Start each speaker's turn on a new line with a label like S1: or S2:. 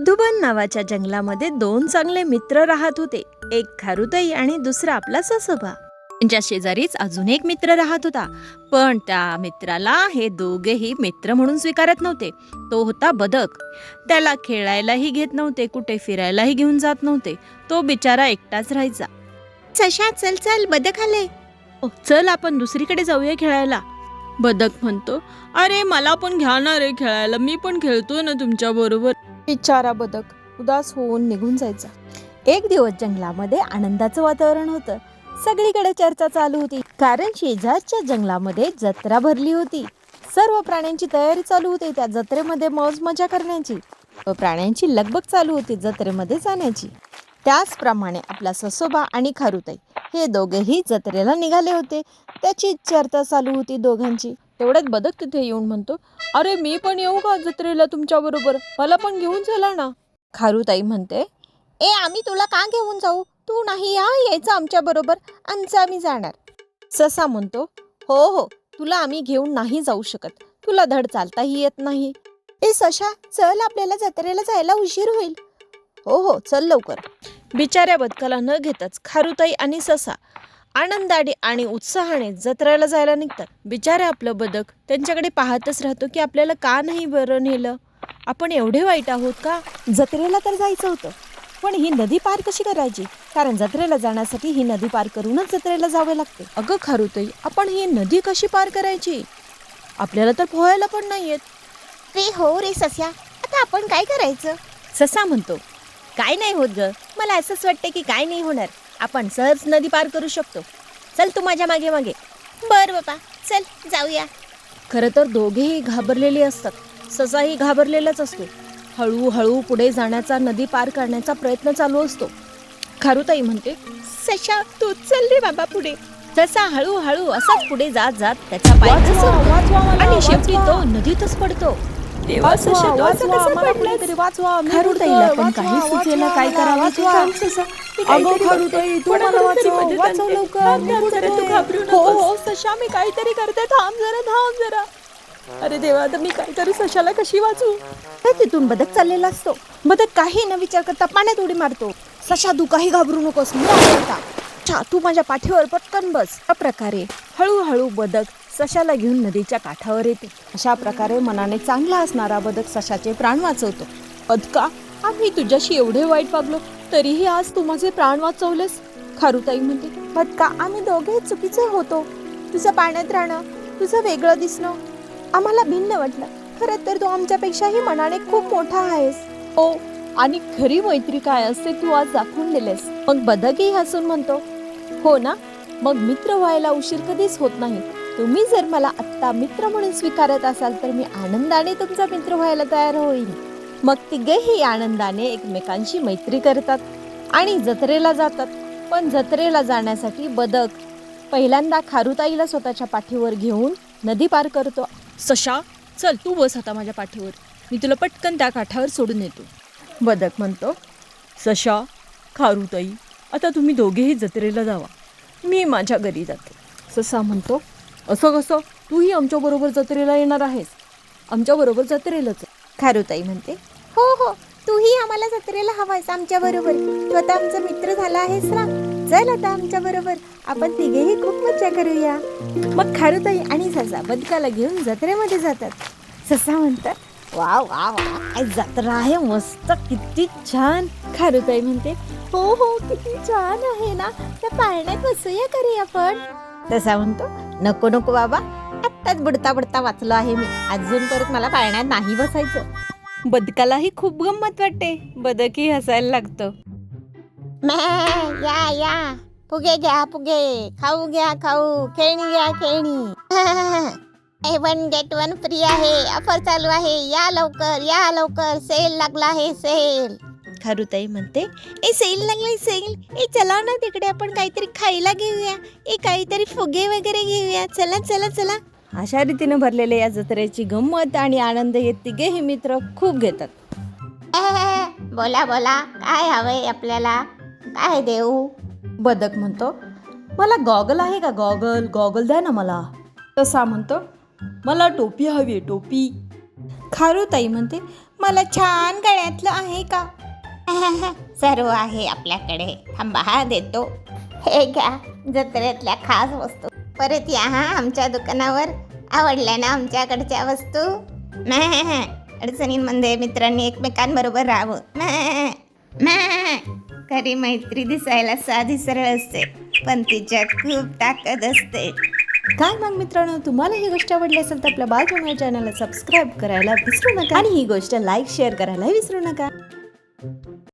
S1: धुबन नावाच्या जंगलामध्ये दोन चांगले मित्र राहत होते. एक खारुताई आणि दुसरा आपला ससोबा. त्यांच्या शेजारीच अजून एक मित्र राहत होता. पण त्या मित्राला हे दोघेही मित्र म्हणून स्वीकारत नव्हते. तो होता बदक. त्याला खेळायलाही घेत नव्हते कुठे फिरायलाही घेऊन जात नव्हते. तो बिचारा एकटाच राहायचा. सशा चल चल बदक आले "ओ, चल आपण दुसरीकडे जाऊया खेळायला. बदक म्हणतो अरे मला पण घ्या ना रे खेळायला. मी पण खेळतोय ना तुमच्या बरोबर. बिचारा बदक उदास होऊन निघून जायचा. एक दिवस जंगलामध्ये आनंदाचं वातावरण होतं. सगळीकडे चर्चा चालू होती कारण शेजारच्या जंगलामध्ये जत्रा भरली होती. सर्व प्राण्यांची तयारी चालू होती त्या जत्रेमध्ये मौज मजा करण्याची. व प्राण्यांची लगबग चालू होती जत्रेमध्ये जाण्याची. त्याचप्रमाणे आपला ससोबा आणि खारुताई हे दोघेही जत्रेला निघाले होते. त्याची चर्चा चालू होती दोघांची. तेवढ्यात बदक तिथे येऊन म्हणतो अरे मी पण येऊ का जत्रेला तुमच्याबरोबर मला पण घेऊन चला ना. खारुताई म्हणते ए आम्ही तुला का घेऊन जाऊ? तू नाही या यायचं आमच्याबरोबर आमचं आम्ही जाणार. ससा म्हणतो हो हो तुला आम्ही घेऊन नाही जाऊ शकत. तुला धड चालताही येत नाही. ए सशा चल आपल्याला जत्रेला जायला उशीर होईल. हो हो चल लवकर. बिचाऱ्या बदकाला न घेताच खारुताई आणि ससा आनंदाने आणि उत्साहाने जत्रेला जायला निघतात. बिचारे आपलं बदक त्यांच्याकडे पाहतच राहतो की आपल्याला का नाही बरं नेलं? आपण एवढे वाईट आहोत का? जत्रेला तर जायचं होतं. पण ही नदी पार कशी करायची? कारण जत्रेला जाण्यासाठी ही नदी पार करूनच जत्रेला जावे लागते. अगं खारुताई आपण ही नदी कशी पार करायची? आपल्याला तर पोहायला पण नाही येत
S2: रे हो रे सस्या आता आपण काय करायचं?
S1: ससा म्हणतो काय नाही होत ग. मला असंच वाटतं की काय नाही होणार. आपण सहज नदी पार करू शकतो. चल तू माझ्या मागे मागे.
S2: बर बाबा चल जाऊया.
S1: खरं तर दोघेही घाबरलेले असतात. ससाही घाबरलेलाच असतो. हळूहळू पुढे जाण्याचा नदी पार करण्याचा प्रयत्न चालू असतो. खारुताई म्हणते सशा तू चल रे बाबा पुढे. ससा हळूहळू असाच पुढे जात जात त्याचा पाय आणि शेवटी तो नदीतच पडतो. तेव्हा पडलास? खारुताईला पण काही सुचेना काय करावं ते काम ससा. मी काहीतरी
S3: खारुताई, तू मला
S1: तरी
S3: वाचव,
S1: मदत
S3: वाचव
S1: आणते.
S3: लवकर,
S1: थांब,
S3: मी
S1: थांब जरा, तू. घाबरू
S3: हो
S1: नकोस.
S3: हो सशा मी काहीतरी करते थांब जरा थांब जरा अरे देवा आता मी काय करू सशाला कशी वाचू
S1: हे तिथून बदक चाललेला असतो बदक काही न विचार करता पाण्यात उडी मारतो सशा तू काही घाबरू नकोस मी आहे आता. अच्छा तू माझ्या पाठीवर पटकन बस अशा प्रकारे हळूहळू बदक सशाला घेऊन नदीच्या काठावर येते. अशा प्रकारे मनाने चांगला असणारा बदक सशाचे प्राण वाचवतो.
S3: अदका आम्ही तुझ्याशी एवढे वाईट वागलो तरीही आज तू माझे प्राण वाचवलेस? खारुताई म्हणते
S1: बदका आम्ही दोघे चुकीचे होतो. तुझं पाण्यात राहणं तुझं वेगळं दिसणं आम्हाला भिन्न वाटलं. खरं तर तू आमच्यापेक्षाही मनाने खूप मोठा आहेस.
S3: ओ आणि खरी मैत्री काय असते तू आज दाखवून दिलेस?
S1: मग बदकही हसून म्हणतो हो ना मग मित्र व्हायला उशीर कधीच होत नाही. तुम्ही जर मला आत्ता मित्र म्हणून स्वीकारत असाल तर मी आनंदाने तुमचा मित्र व्हायला तयार होईल मग तिघेही आनंदाने एकमेकांशी मैत्री करतात आणि जत्रेला जातात. पण जत्रेला जाण्यासाठी बदक पहिल्यांदा खारुताईला स्वतःच्या पाठीवर घेऊन नदी पार करतो.
S3: सशा चल तू बस आता माझ्या पाठीवर. मी तुला पटकन त्या काठावर सोडून येतो
S1: बदक म्हणतो.
S3: सशा खारुताई आता तुम्ही दोघेही जत्रेला जावा. मी माझ्या घरी जाते.
S1: ससा म्हणतो.
S3: असं कसं? तूही आमच्याबरोबर जत्रेला येणार आहेस. आमच्याबरोबर जत्रेलाच.
S1: खारुताई म्हणते
S2: हो हो तूही आम्हाला जत्रेला हवायस आमच्या बरोबर. तू आता आमचा मित्र झाला आहेस ना? चल आता आमच्या बरोबर. आपण तिघेही खूप मजा करूया.
S1: मग खारुताई आणि ससा बदकाला घेऊन जत्रेमध्ये जातात. ससा म्हणतात वा वा वा काय जत्रा आहे मस्त किती छान. खारुताई म्हणते
S2: हो हो किती छान आहे ना? त्या पाळण्यात बसूया करूया आपण.
S1: तसा म्हणतो नको नको बाबा. आत्ताच बुडता बुडता वाचलो आहे मी. अजून परत मला पाळण्यात नाही बसायचं. बदकालाही खूप गंमत वाटते. बदकही हसायला लागतं.
S2: मॅ या या. फुगे घ्या फुगे. खाऊ घ्या खाऊ. खेळणी घ्या खेळणी. A one get one free आहे. ऑफर चालू आहे. या लवकर या लवकर. सेल लागला आहे सेल
S1: खारुताई म्हणते ए सेल लागली सेल. ए चला ना तिकडे आपण काहीतरी खायला घेऊया. ए काहीतरी फुगे वगैरे घेऊया. चला चला चला. अशा रीतीने भरलेल्या या जत्रेची गंमत आणि आनंद हे तिघेही मित्र खूप घेतात.
S2: बोला बोला. काय हवंय आपल्याला? काय देऊ?
S1: बदक म्हणतो मला गॉगल आहे का गॉगल? गॉगल द्या ना मला. तसा म्हणतो
S3: मला टोपी हवी आहे टोपी.
S1: खारुताई म्हणते
S4: मला छान गळ्यातलं आहे का?
S2: सर्व आहे आपल्याकडे. थांबा हा देतो. हे घ्या जत्रेतल्या खास वस्तू. परत या हा आमच्या दुकानावर. आवडल्या ना आमच्याकडच्या वस्तू? मॅ. अडचणींमध्ये मित्रांनी एकमेकांबरोबर राहावं. मॅ. मॅ. खरी मैत्री दिसायला साधी सरळ असते. पण तिच्यात खूप ताकद असते.
S1: काय मग मित्रांनो तुम्हाला ही गोष्ट आवडली असेल तर आपल्या बाल चॅनलला सबस्क्राईब करायला विसरू नका. आणि ही गोष्ट लाईक शेअर करायला विसरू नका.